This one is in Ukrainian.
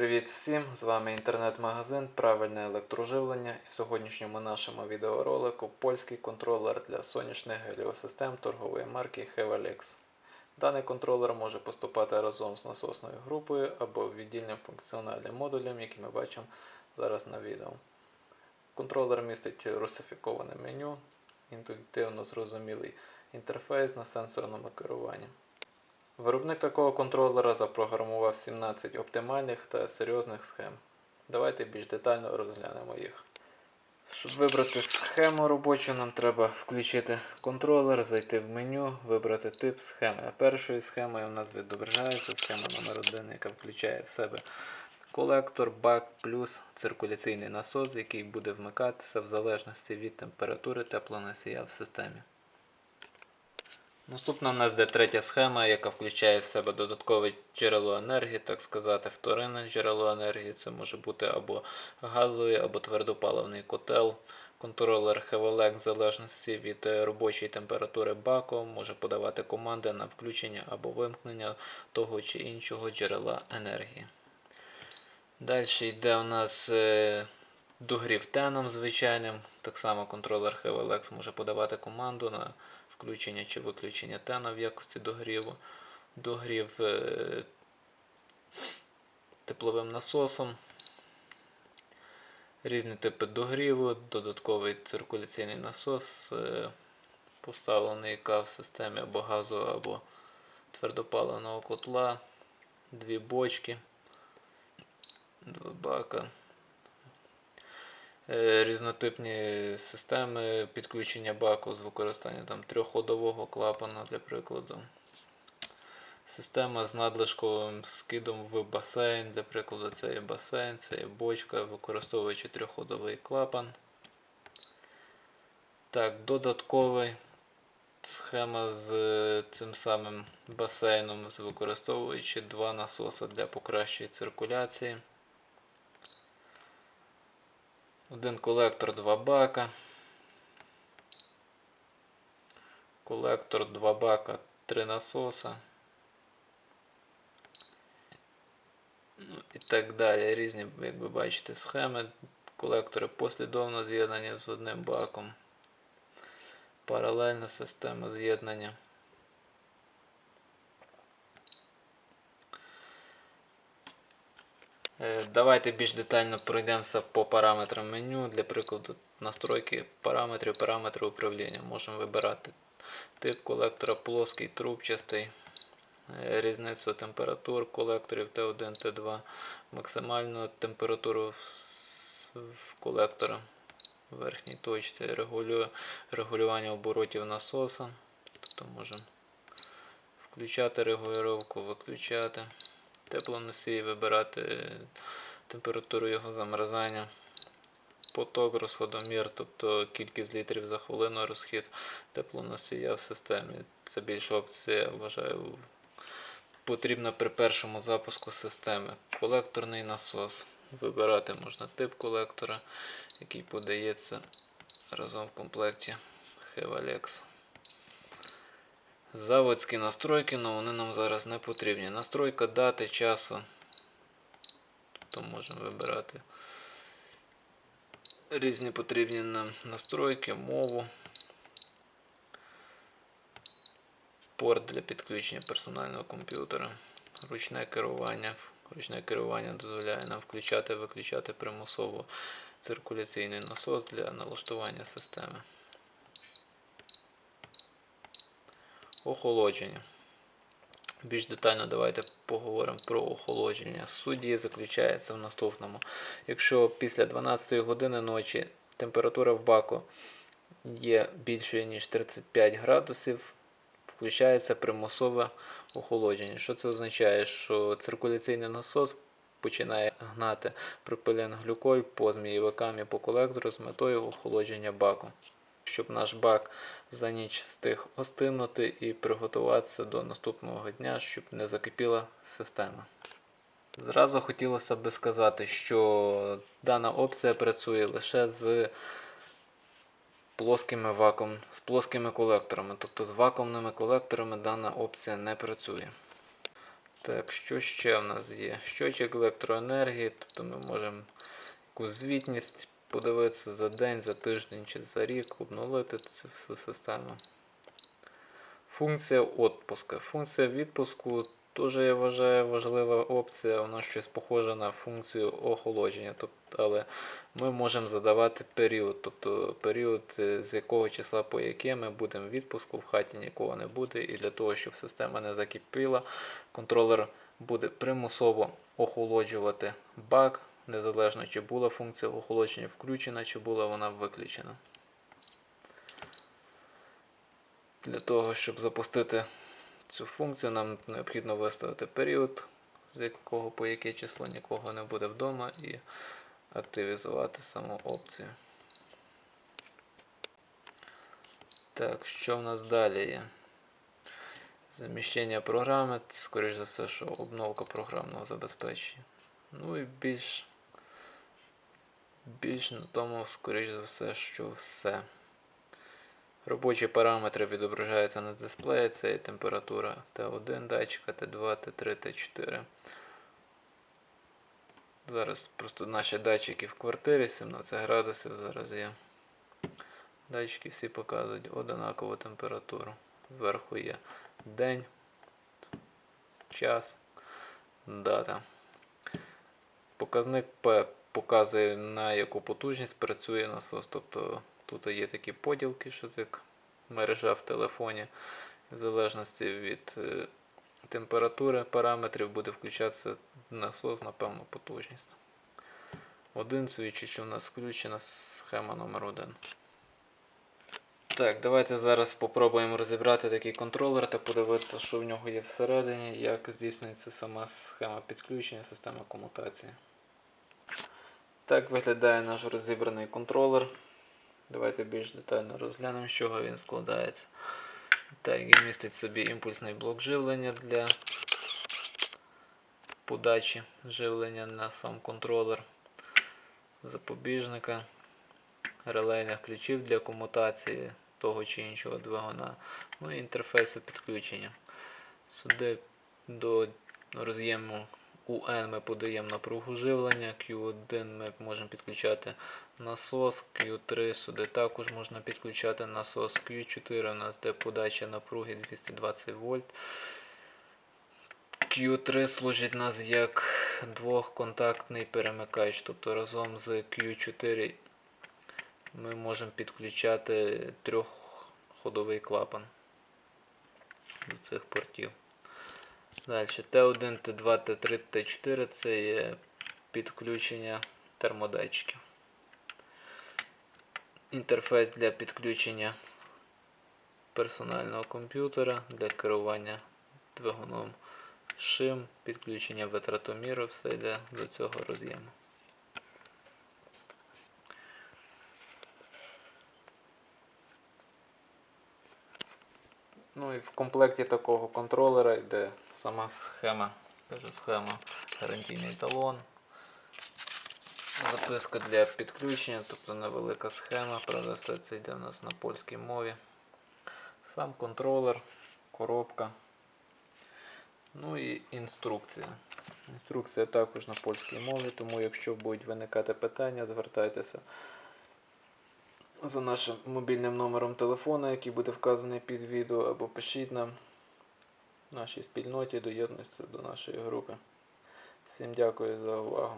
Привіт всім! З вами інтернет-магазин Правильне електроживлення. І в сьогоднішньому нашому відеоролику польський контролер для сонячних геліосистем торгової марки Hevelix. Даний контролер може поступати разом з насосною групою або віддільним функціональним модулем, який ми бачимо зараз на відео. Контролер містить русифіковане меню, інтуїтивно зрозумілий інтерфейс на сенсорному керуванні. Виробник такого контролера запрограмував 17 оптимальних та серйозних схем. Давайте більш детально розглянемо їх. Щоб вибрати схему робочу, нам треба включити контролер, зайти в меню, вибрати тип схеми. Першою схемою у нас відображається схема номер 1 яка включає в себе колектор, бак плюс циркуляційний насос, який буде вмикатися в залежності від температури теплоносія в системі. Наступна в нас йде третя схема, яка включає в себе додаткове джерело енергії, так сказати, вторинне джерело енергії. Це може бути або газовий, або твердопаливний котел. Контролер Hevelec, в залежності від е, робочої температури баку, може подавати команди на включення або вимкнення того чи іншого джерела енергії. Далі йде у нас е, догрів теном звичайним. Так само контролер Hevelec може подавати команду на включення чи виключення тена в якості догріву. Догрів е, тепловим насосом. Різні типи догріву, додатковий циркуляційний насос, е, поставлений яка в системі або газового, або твердопаливного котла, дві бочки, два бака. Е, Різнотипні системи підключення баку з використанням там, трьохходового клапана, для прикладу. Система з надлишковим скидом в басейн, для прикладу, це є басейн, це є бочка, використовуючи трьохходовий клапан. Так, додатковий схема з е, цим самим басейном, використовуючи два насоси для покращої циркуляції. Один колектор, два бака. Колектор, два бака, три насоса. Ну, і так далі. Різні, як ви бачите, схеми. Колектори послідовно з'єднані з одним баком. Паралельна система з'єднання. Давайте більш детально пройдемося по параметрам меню. Для прикладу, настройки параметрів, параметри управління. Можемо вибирати тип колектора плоский, трубчастий, е, різницю температур колекторів Т1, Т2, максимальну температуру колектора в верхній точці, регулює регулювання оборотів насоса. Тобто можемо включати регулювання, виключати теплоносій, вибирати температуру його замерзання, поток, розходомір, тобто кількість літрів за хвилину розхід теплоносія в системі. Це більша опція, я вважаю, потрібна при першому запуску системи. Колекторний насос. Вибирати можна тип колектора, який подається разом в комплекті Hevalex. Заводські настройки, але вони нам зараз не потрібні. Настройка дати часу. Тобто можемо вибирати різні потрібні нам настройки, мову. Порт для підключення персонального комп'ютера. Ручне керування. Ручне керування дозволяє нам включати-виключати примусово циркуляційний насос для налаштування системи. Охолодження. Більш детально давайте поговоримо про охолодження. Суть дії заключається в наступному. Якщо після 12 години ночі температура в баку є більшою, ніж 35 градусів, включається примусове охолодження. Що це означає? Що циркуляційний насос починає гнати пропилен глюколь по змійовикам і по колектору з метою охолодження баку щоб наш бак за ніч встиг остинути і приготуватися до наступного дня, щоб не закипіла система. Зразу хотілося би сказати, що дана опція працює лише з плоскими вакуум, з плоскими колекторами, тобто з вакуумними колекторами дана опція не працює. Так, що ще в нас є? Щочик електроенергії, тобто ми можемо якусь звітність подивитися за день, за тиждень чи за рік, обнулити цю всю систему. Функція відпуска. Функція відпуску теж я вважаю важлива опція. Вона щось похоже на функцію охолодження. Тобто, але ми можемо задавати період, тобто період, е, з якого числа по яке ми будемо відпуску, в хаті нікого не буде. І для того, щоб система не закипіла, контролер буде примусово охолоджувати бак, незалежно чи була функція охолодження включена, чи була вона виключена. Для того, щоб запустити цю функцію, нам необхідно виставити період, з якого по яке число нікого не буде вдома, і активізувати саму опцію. Так, що в нас далі є? Заміщення програми, скоріш за все, що обновка програмного забезпечення. Ну і більш, більш на тому, скоріш за все, що все. Робочі параметри відображаються на дисплеї. Це є температура Т1 датчика, Т2, Т3, Т4. Зараз просто наші датчики в квартирі 17 градусів зараз є. Датчики всі показують однакову температуру. Зверху є день, час, дата. Показник P показує на яку потужність працює насос. Тобто тут є такі поділки, що це як мережа в телефоні. В залежності від е, температури параметрів буде включатися насос на певну потужність. Один свідчить, що в нас включена схема номер 1 Так, давайте зараз спробуємо розібрати такий контролер та подивитися, що в нього є всередині, як здійснюється сама схема підключення системи комутації. Так виглядає наш розібраний контролер. Давайте більш детально розглянемо, з чого він складається. Так, він містить собі імпульсний блок живлення для подачі живлення на сам контролер, запобіжника, релейних ключів для комутації того чи іншого двигуна, ну і інтерфейсу підключення. Сюди до роз'єму UN ми подаємо напругу живлення, Q1 ми можемо підключати насос, Q3 сюди також можна підключати насос, Q4 у нас де подача напруги 220 вольт. Q3 служить нас як двохконтактний перемикач, тобто разом з Q4 ми можемо підключати трьохходовий клапан до цих портів. Далі Т1, Т2, Т3, Т4 це є підключення термодатчиків. Інтерфейс для підключення персонального комп'ютера для керування двигуном шим, підключення витратоміру, все йде до цього роз'єму. Ну і в комплекті такого контролера йде сама схема, кажу схема, гарантійний талон, записка для підключення, тобто невелика схема, правда все це йде у нас на польській мові. Сам контролер, коробка. Ну і інструкція. Інструкція також на польській мові, тому якщо будуть виникати питання, звертайтеся за нашим мобільним номером телефона, який буде вказаний під відео, або пишіть нам нашій спільноті, доєднуйтеся до нашої групи. Всім дякую за увагу.